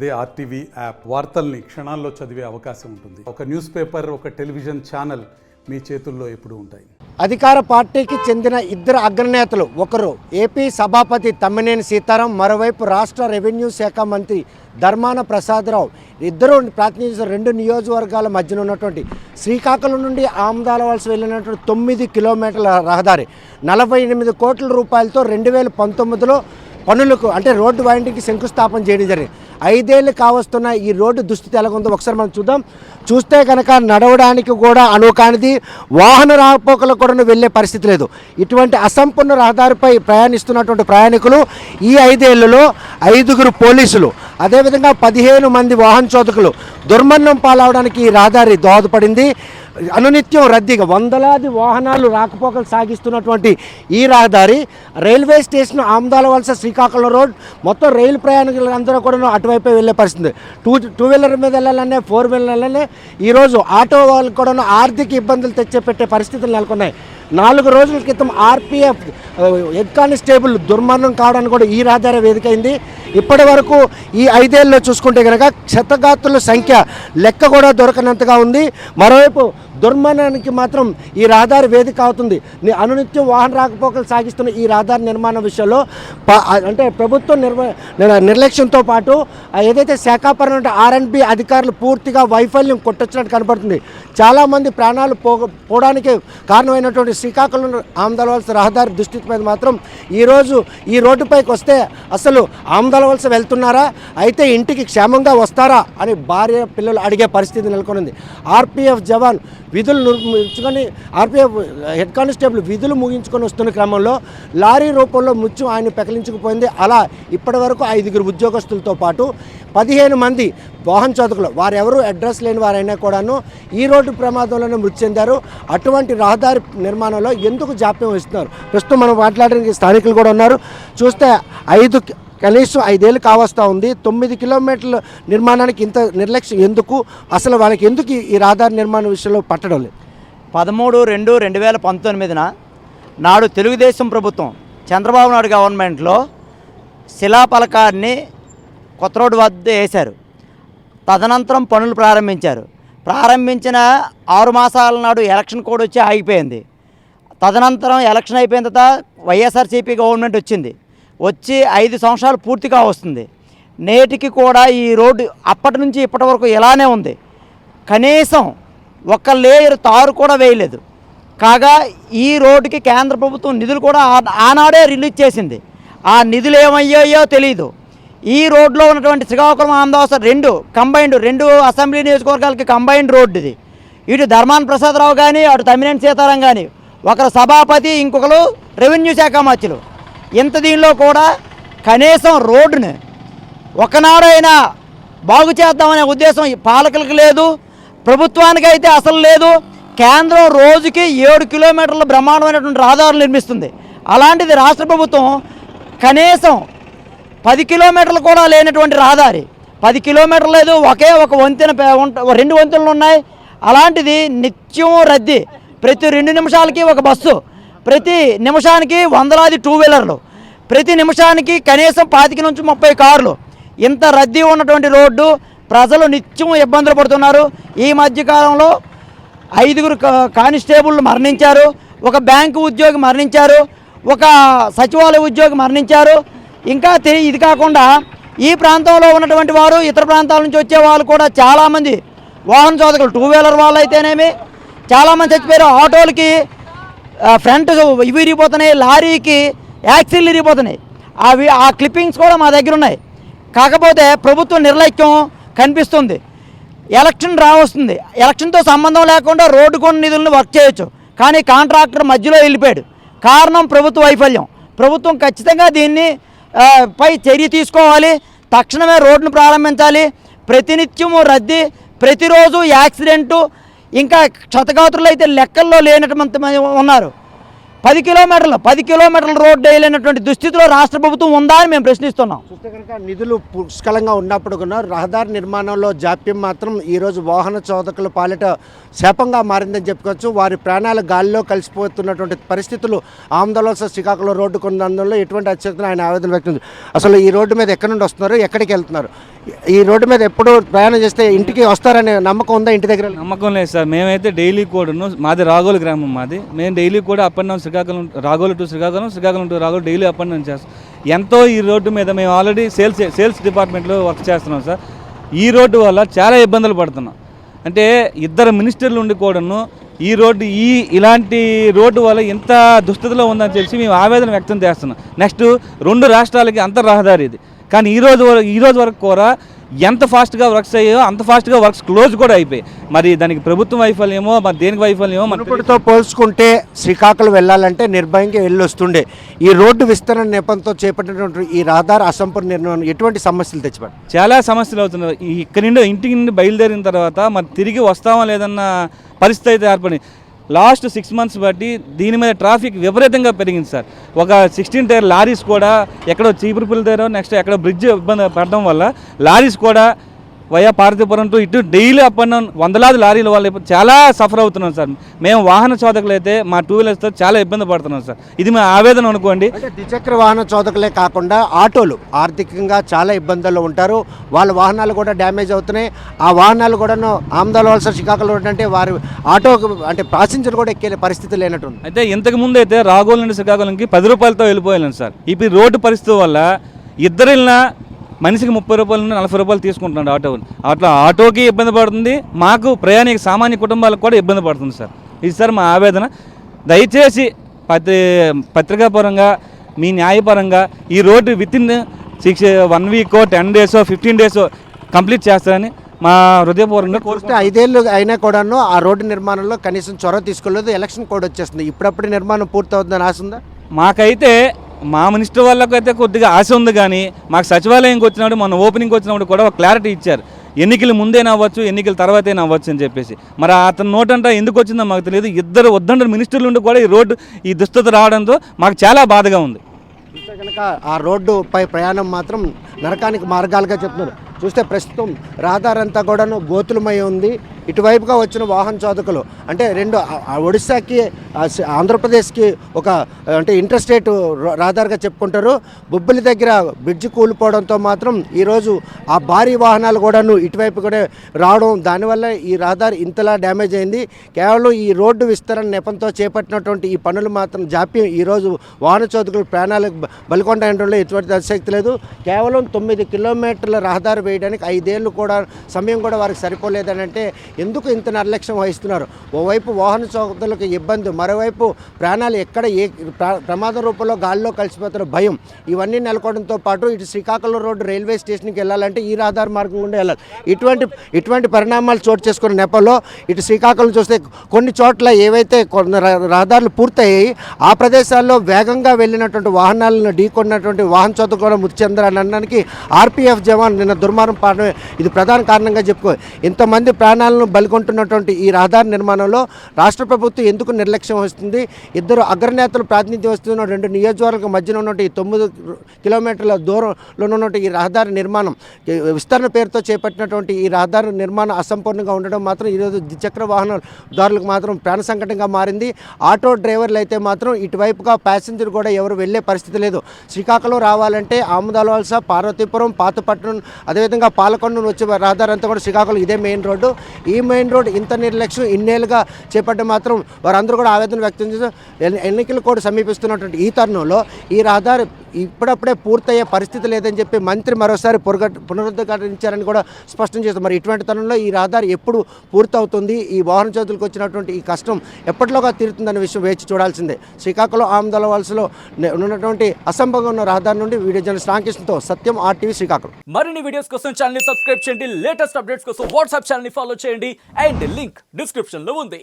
అదే RTV app. వార్తల్ని క్షణాల్లో చదివే అవకాశం ఉంటుంది. ఒక న్యూస్ పేపర్ ఒక టెలివిజన్ ఛానల్ మీ చేతుల్లో ఎప్పుడు ఉంటాయి. అధికార పార్టీకి చెందిన ఇద్దరు అగ్రనేతలు ఒకరు ఏపీ సభాపతి తమ్మినేని సీతారాం మరోవైపు రాష్ట్ర రెవెన్యూ శాఖ మంత్రి ధర్మాన ప్రసాదరావు. ఇద్దరు ప్రాతినిధ్యం రెండు నియోజకవర్గాల మధ్యన ఉన్నటువంటి శ్రీకాకుళం నుండి ఆమదాల వలస వెళ్ళినటువంటి తొమ్మిది కిలోమీటర్ల రహదారి నలభై ఎనిమిది కోట్ల రూపాయలతో రెండు వేల పంతొమ్మిదిలో పనులకు అంటే రోడ్డు వైండింగ్కి శంకుస్థాపన చేయడం జరిగింది. ఐదేళ్ళు కావస్తున్న ఈ రోడ్డు దుస్థితి ఎలాగుందో ఒకసారి మనం చూద్దాం. చూస్తే కనుక నడవడానికి కూడా అనువు కానిది వాహన రాకపోకలకు కూడా వెళ్ళే పరిస్థితి లేదు. ఇటువంటి అసంపూర్ణ రహదారిపై ప్రయాణిస్తున్నటువంటి ప్రయాణికులు ఈ ఐదేళ్ళలో ఐదుగురు పోలీసులు అదేవిధంగా పదిహేను మంది వాహన చోదకులు దుర్మరణం పాలవడానికి ఈ రహదారి దోహదపడింది. అనునిత్యం రద్దీగా వందలాది వాహనాలు రాకపోకలు సాగిస్తున్నటువంటి ఈ రహదారి రైల్వే స్టేషన్ ఆమదాల వలస శ్రీకాకుళం రోడ్. మొత్తం రైలు ప్రయాణికులు అందరూ కూడా అటువైపే వెళ్ళే పరిస్థితి. టూ టూ వీలర్ మీద వెళ్ళాలనే ఫోర్ వీలర్ వెళ్ళాలనే ఈరోజు ఆటో వాళ్ళకి కూడా ఆర్థిక ఇబ్బందులు తెచ్చే పెట్టే పరిస్థితులు నెలకొన్నాయి. నాలుగు రోజుల క్రితం ఆర్పిఎఫ్ హెడ్ కానిస్టేబుల్ దుర్మరణం కావడానికి కూడా ఈ రహదారి వేదికైంది ఇప్పటి వరకు ఈ ఐదేళ్ళలో చూసుకుంటే కనుక క్షతగాతుల సంఖ్య లెక్క కూడా దొరకనంతగా ఉంది. మరోవైపు దుర్మరణానికి మాత్రం ఈ రహదారి వేదిక అవుతుంది. అనునిత్యం వాహన రాకపోకలు సాగిస్తున్న ఈ రహదారి నిర్మాణ విషయంలో అంటే ప్రభుత్వం నిర్వ నిర్లక్ష్యంతో పాటు ఏదైతే శాఖాపరమైన ఆర్ఎండ్బి అధికారులు పూర్తిగా వైఫల్యం కొట్టొచ్చినట్టు కనపడుతుంది. చాలామంది ప్రాణాలు పో పోవడానికి కారణమైనటువంటి శ్రీకాకుళం ఆమదలవలస రహదారి దుస్థితి మీద మాత్రం ఈరోజు ఈ రోడ్డుపైకి వస్తే అసలు ఆమదలవలస వెళ్తున్నారా? అయితే ఇంటికి క్షేమంగా వస్తారా? అని భార్య పిల్లలు అడిగే పరిస్థితి నెలకొనింది. ఆర్పిఎఫ్ జవాన్ విధులు ముగించుకొని ఆర్పీఎఫ్ హెడ్ కానిస్టేబుల్ విధులు ముగించుకొని వస్తున్న క్రమంలో లారీ రూపంలో ముచ్చు ఆయన పెకలించుకుపోయింది. అలా ఇప్పటి వరకు ఐదుగురు ఉద్యోగస్తులతో పాటు పదిహేను మంది వాహన చోదకులు. వారెవరు అడ్రస్ లేని వారైనా కూడాను ఈ రోడ్డు ప్రమాదంలోనే మృతి చెందారు. అటువంటి రహదారి నిర్మాణంలో ఎందుకు జాప్యం ఇస్తున్నారు ప్రస్తుతం మనం మాట్లాడడానికి స్థానికులు కూడా ఉన్నారు. చూస్తే ఐదు కనీసం ఐదేళ్ళు కావస్తూ ఉంది. తొమ్మిది కిలోమీటర్ల నిర్మాణానికి ఇంత నిర్లక్ష్యం ఎందుకు? అసలు వాళ్ళకి ఎందుకు ఈ- రహదారి నిర్మాణ విషయంలో పట్టడం లేదు? పదమూడు రెండు రెండు వేల పంతొమ్మిదిన నాడు తెలుగుదేశం ప్రభుత్వం చంద్రబాబు నాయుడు గవర్నమెంట్లో శిలాపలకాన్ని కొత్త రోడ్డు వద్ద వేశారు. తదనంతరం పనులు ప్రారంభించారు. ప్రారంభించిన ఆరు మాసాల నాడు ఎలక్షన్ కోడ్ వచ్చి ఆగిపోయింది. తదనంతరం ఎలక్షన్ అయిపోయిన తర్వాత వైఎస్ఆర్సీపీ గవర్నమెంట్ వచ్చింది. వచ్చి ఐదు సంవత్సరాలు పూర్తిగా వస్తుంది నేటికి కూడా ఈ రోడ్డు అప్పటి నుంచి ఇప్పటి వరకు ఇలానే ఉంది. కనీసం ఒక్క లేయర్ తారు కూడా వేయలేదు. కాగా ఈ రోడ్డుకి కేంద్ర ప్రభుత్వం నిధులు కూడా ఆ- ఆనాడే రిలీజ్ చేసింది. ఆ నిధులు ఏమయ్యాయో తెలియదు ఈ రోడ్లో ఉన్నటువంటి శ్రీకాకుళం ఆంధ్రవాస రెండు కంబైన్డ్ రెండు అసెంబ్లీ నియోజకవర్గాలకి కంబైన్డ్ రోడ్డు ఇది. ఇటు ధర్మాన ప్రసాదరావు కానీ అటు తమ్మినేని సీతారాం కానీ ఒకరు సభాపతి ఇంకొకరు రెవెన్యూ శాఖ మంత్రులు ఇంత దీనిలో కూడా కనీసం రోడ్డుని ఒకనాడైనా బాగు చేద్దామనే ఉద్దేశం ఈ పాలకులకు లేదు ప్రభుత్వానికి అయితే అసలు లేదు. కేంద్రం రోజుకి ఏడు కిలోమీటర్ల బ్రహ్మాండమైనటువంటి రహదారులు నిర్మిస్తుంది. అలాంటిది రాష్ట్ర ప్రభుత్వం కనీసం పది కిలోమీటర్లు కూడా లేనటువంటి రహదారి. పది కిలోమీటర్లు లేదు ఒకే ఒక వంతెన రెండు వంతెనలు ఉన్నాయి. అలాంటిది నిత్యం రద్దీ. ప్రతి రెండు నిమిషాలకి ఒక బస్సు ప్రతి నిమిషానికి వందలాది టూ వీలర్లు ప్రతి నిమిషానికి కనీసం పాతిక నుంచి ముప్పై కార్లు. ఇంత రద్దీ ఉన్నటువంటి రోడ్డు ప్రజలు నిత్యం ఇబ్బందులు పడుతున్నారు. ఈ మధ్యకాలంలో ఐదుగురు కా- కానిస్టేబుల్ మరణించారు. ఒక బ్యాంకు ఉద్యోగి మరణించారు. ఒక సచివాలయ ఉద్యోగి మరణించారు. ఇంకా ఇది కాకుండా ఈ ప్రాంతంలో ఉన్నటువంటి వారు ఇతర ప్రాంతాల నుంచి వచ్చే వాళ్ళు కూడా చాలామంది వాహన చోదకులు టూ వీలర్ వాళ్ళు అయితేనేమి చాలామంది చచ్చిపోయారు. ఆటోలకి ఫ్రంట్ ఇవి విరిగిపోతున్నాయి లారీకి యాక్సిల్ విరిగిపోతున్నాయి. అవి ఆ క్లిప్పింగ్స్ కూడా మా దగ్గర ఉన్నాయి. కాకపోతే ప్రభుత్వ నిర్లక్ష్యం కనిపిస్తుంది. ఎలక్షన్ రావస్తుంది. ఎలక్షన్తో సంబంధం లేకుండా రోడ్డు కొన్ని నిధులను వర్క్ చేయొచ్చు. కానీ కాంట్రాక్టర్ మధ్యలో వెళ్ళిపోయాడు. కారణం ప్రభుత్వ వైఫల్యం. ప్రభుత్వం ఖచ్చితంగా దీన్ని పై చర్య తీసుకోవాలి. తక్షణమే రోడ్డును ప్రారంభించాలి. ప్రతినిత్యము రద్దీ ప్రతిరోజు యాక్సిడెంటు ఇంకా క్షతగాత్రులు అయితే లెక్కల్లో లేనటువంటి ఉన్నారు. పది కిలోమీటర్లు పది కిలోమీటర్ల రోడ్డు వేయలేనటువంటి దుస్థితిలో రాష్ట్ర ప్రభుత్వం ఉందా అని మేము ప్రశ్నిస్తున్నాం. చూస్తే కనుక నిధులు పుష్కలంగా ఉన్నప్పుడు కూడా రహదారి నిర్మాణంలో జాప్యం మాత్రం ఈరోజు వాహన చోదకుల పాలిట శాపంగా మారిందని చెప్పుకోవచ్చు. వారి ప్రాణాలు గాలిలో కలిసిపోతున్నటువంటి పరిస్థితులు ఆందోళన శ్రీకాకుళం రోడ్డు కొన్నందులో ఎటువంటి అత్యంత ఆయన ఆవేదన వ్యక్తం. అసలు ఈ రోడ్డు మీద ఎక్కడి నుండి వస్తున్నారు? ఎక్కడికి వెళ్తున్నారు? ఈ రోడ్డు మీద ఎప్పుడు ప్రయాణం చేస్తే ఇంటికి వస్తారనే నమ్మకం ఉందా ఇంటి దగ్గర? నమ్మకం లేదు సార్. మేమైతే డైలీ కూడాను మాది రాగోలు గ్రామం మాది. మేము డైలీ కూడా up and down Srikakulam Ragolu to Srikakulam Srikakulam to Ragolu daily up and down చేస్తాం. ఎంతో ఈ రోడ్డు మీద మేము ఆల్రెడీ సేల్స్ సేల్స్ డిపార్ట్మెంట్లో వర్క్ చేస్తున్నాం సార్. ఈ రోడ్డు వల్ల చాలా ఇబ్బందులు పడుతున్నాం. అంటే ఇద్దరు మినిస్టర్లు ఉండి కూడాను ఈ రోడ్డు ఈ ఇలాంటి రోడ్డు వల్ల ఇంత దుస్థితిలో ఉందని తెలిసి మేము ఆవేదన వ్యక్తం చేస్తున్నాం. నెక్స్ట్ రెండు రాష్ట్రాలకి అంతర్ రహదారి ఇది. కానీ ఈ రోజు వరకు ఈ రోజు వరకు కూడా ఎంత ఫాస్ట్గా వర్క్స్ అయ్యాయో అంత ఫాస్ట్గా వర్క్స్ క్లోజ్ కూడా అయిపోయాయి. మరి దానికి ప్రభుత్వం వైఫల్యమో మరి దేనికి వైఫల్యమో మునుపటితో పోల్చుకుంటే శ్రీకాకుళం వెళ్ళాలంటే నిర్భయంగా వెళ్ళి వస్తుండే ఈ రోడ్డు విస్తరణ నెపంతో చేపట్టినటువంటి ఈ రహదారి అసంపూర్ణ నిర్మాణం ఎటువంటి సమస్యలు తెచ్చిపడి చాలా సమస్యలు అవుతున్నాయి. ఇక్కడి నుండి ఇంటికి నుండి బయలుదేరిన తర్వాత మరి తిరిగి వస్తామా లేదన్న పరిస్థితి అయితే ఏర్పడింది. లాస్ట్ సిక్స్ మంత్స్ బట్టి దీని మీద ట్రాఫిక్ విపరీతంగా పెరిగింది సార్. ఒక సిక్స్టీన్ టైర్ లారీస్ కూడా ఎక్కడో చీపురుపుల దగ్గర నెక్స్ట్ ఎక్కడో బ్రిడ్జ్ ఇబ్బంది పడడం వల్ల లారీస్ కూడా వయా పార్వతీపురం టు ఇటు డైలీ అప్ అండ్ డౌన్ వందలాది లారీల ఇప్పుడు చాలా సఫర్ అవుతున్నాం సార్. మేము వాహన చోదకులు అయితే మా టూ వీలర్స్తో చాలా ఇబ్బంది పడుతున్నాం సార్. ఇది మా ఆవేదన అనుకోండి. ద్విచక్ర వాహన చోదకులే కాకుండా ఆటోలు ఆర్థికంగా చాలా ఇబ్బందుల్లో ఉంటారు. వాళ్ళ వాహనాలు కూడా డ్యామేజ్ అవుతున్నాయి. ఆ వాహనాలు కూడాను ఆమదాలవలస శ్రీకాకుళం అంటే వారి ఆటో అంటే ప్యాసింజర్ కూడా ఎక్కే పరిస్థితి లేనట్టుంది. అయితే ఇంతకు ముందు అయితే రాగోల్ నుండి శ్రీకాకుళంకి పది రూపాయలతో వెళ్ళిపోయాను సార్. ఇప్పుడు రోడ్డు పరిస్థితి వల్ల ఇద్దరు వెళ్ళినా మనిషికి ముప్పై రూపాయల నుండి నలభై రూపాయలు తీసుకుంటున్నాడు ఆటో. అట్లా ఆటోకి ఇబ్బంది పడుతుంది. మాకు ప్రయాణిక సామాన్య కుటుంబాలకు కూడా ఇబ్బంది పడుతుంది సార్. ఇది సార్ మా ఆవేదన. దయచేసి పత్రి పత్రికాపరంగా మీ న్యాయపరంగా ఈ road within six one week ten days fifteen days complete చేస్తారని మా హృదయపూర్వకంగా చూస్తే ఐదేళ్ళు అయినా కూడాను ఆ రోడ్డు నిర్మాణంలో కనీసం చొరవ తీసుకోలేదు. ఎలక్షన్ కోడ్ వచ్చేస్తుంది. ఇప్పుడప్పుడు నిర్మాణం పూర్తవుతుందని ఆశ ఉందా? మాకైతే మా మినిస్టర్ వాళ్ళకు అయితే కొద్దిగా ఆశ ఉంది కానీ మాకు సచివాలయంకి వచ్చినప్పుడు మన ఓపెనింగ్కి వచ్చినప్పుడు కూడా ఒక క్లారిటీ ఇచ్చారు. ఎన్నికలు ముందే అవ్వచ్చు ఎన్నికల తర్వాతే అవ్వచ్చు అని చెప్పేసి. మరి అతని నోటంట ఎందుకు వచ్చిందో మాకు తెలియదు. ఇద్దరు వద్దంటారు మినిస్టర్లు ఉండి కూడా ఈ రోడ్డు ఈ దుస్థితి రావడంతో మాకు చాలా బాధగా ఉంది. చూస్తే కనుక ఆ రోడ్డుపై ప్రయాణం మాత్రం నరకానికి మార్గాలుగా చెప్తున్నారు. చూస్తే ప్రస్తుతం రహదారంతా కూడాను గోతులమై ఉంది. ఇటువైపుగా వచ్చిన వాహన చోదకులు అంటే రెండు ఒడిశాకి ఆంధ్రప్రదేశ్కి ఒక అంటే ఇంటర్స్టేట్ రహదారిగా చెప్పుకుంటారు. బొబ్బిలి దగ్గర బ్రిడ్జ్ కూలిపోవడంతో మాత్రం ఈరోజు ఆ భారీ వాహనాలు కూడాను ఇటువైపు కూడా రావడం దానివల్ల ఈ రహదారి ఇంతలా డ్యామేజ్ అయింది. కేవలం ఈ రోడ్డు విస్తరణ నెపంతో చేపట్టినటువంటి ఈ పనులు మాత్రం జాప్యం ఈరోజు వాహన చోదకులు ప్రాణాలకు బలికొండంలో ఎటువంటి అతిశక్తి లేదు. కేవలం తొమ్మిది కిలోమీటర్ల రహదారి వేయడానికి ఐదేళ్ళు కూడా సమయం కూడా వారికి సరిపోలేదని అంటే ఎందుకు ఇంత నిర్లక్ష్యం వహిస్తున్నారు? ఓవైపు వాహన చోదకులకు ఇబ్బంది మరోవైపు ప్రాణాలు ఎక్కడ ఏ ప్రమాద రూపంలో గాల్లో కలిసిపోతున్న భయం. ఇవన్నీ నెలకొనడంతో పాటు ఇటు శ్రీకాకుళం రోడ్డు రైల్వే స్టేషన్కి వెళ్ళాలంటే ఈ రహదారి మార్గం గుండా వెళ్ళాలి ఇటువంటి ఇటువంటి పరిణామాలు చోటు చేసుకున్న నెపంలో ఇటు శ్రీకాకుళం చూస్తే కొన్ని చోట్ల ఏవైతే కొన్ని ర- రహదారులు పూర్తయ్యాయి ఆ ప్రదేశాల్లో వేగంగా వెళ్ళినటువంటి వాహనాలను ఢీకొన్నటువంటి వాహన చోదకు కూడా మృతి చెందారని అనడానికి ఆర్పీఎఫ్ జవాన్ నిన్న దుర్మార్గం పాడమే. ఇది ప్రధాన కారణంగా చెప్పుకో ఇంతమంది ప్రాణాలను బలికొంటున్నటువంటి ఈ రహదారి నిర్మాణంలో రాష్ట్ర ప్రభుత్వం ఎందుకు నిర్లక్ష్యం వస్తుంది ఇద్దరు అగ్రనేతలు ప్రాతినిధ్యం వస్తున్న రెండు నియోజకవర్గం మధ్యన ఉన్నటువంటి ఈ తొమ్మిది కిలోమీటర్ల దూరంలో ఉన్నటువంటి ఈ రహదారి నిర్మాణం విస్తరణ పేరుతో చేపట్టినటువంటి ఈ రహదారి నిర్మాణం అసంపూర్ణంగా ఉండడం మాత్రం ఈరోజు ద్విచక్ర వాహనదారులకు మాత్రం ప్రాణ సంకటంగా మారింది. ఆటో డ్రైవర్లు అయితే మాత్రం ఇటువైపుగా ప్యాసింజర్ కూడా ఎవరు వెళ్ళే పరిస్థితి లేదు. శ్రీకాకుళం రావాలంటే ఆముదాలవలస పార్వతీపురం పాతపట్నం అదేవిధంగా పాలకొండ నుండి వచ్చే రహదారి అంతా కూడా శ్రీకాకుళం ఇదే మెయిన్ రోడ్డు. ఈ మెయిన్ రోడ్ ఇంత నిర్లక్ష్యం ఇన్నేళ్ళుగా చేపట్టడం మాత్రం వారందరూ కూడా ఆవేదన వ్యక్తం చేసి ఎన్ని- ఎన్నికలు సమీపిస్తున్నటువంటి ఈ తరుణంలో ఈ రహదారి ఇప్పుడప్పుడే పూర్తయ్యే పరిస్థితి లేదని చెప్పి మంత్రి మరోసారి పురగ పునరుద్ధరించారని కూడా స్పష్టం చేస్తారు మరి ఇటువంటి తరుణంలో ఈ రహదారి ఎప్పుడు పూర్తవుతుంది? ఈ వాహన చేతులకు వచ్చినటువంటి ఈ కష్టం ఎప్పటిలోగా తీరుతుందనే విషయం వేచి చూడాల్సిందే. శ్రీకాకుళం ఆమదల వలసలో ఉన్నటువంటి అసంభవంగా ఉన్న రహదారి నుండి వీడియో జర్నలిస్ట్ రామకృష్ణతో సత్యం ఆర్టీవీ శ్రీకాకుళం. మరిన్ని వీడియోస్ కోసం ఛానల్ సబ్స్క్రైబ్ చేయండి. లేటెస్ట్ అప్డేట్స్ కోసం వాట్సాప్ ఛానల్ ఫాలో చేయండి. అండ్ లింక్ డిస్క్రిప్షన్లో ఉంది.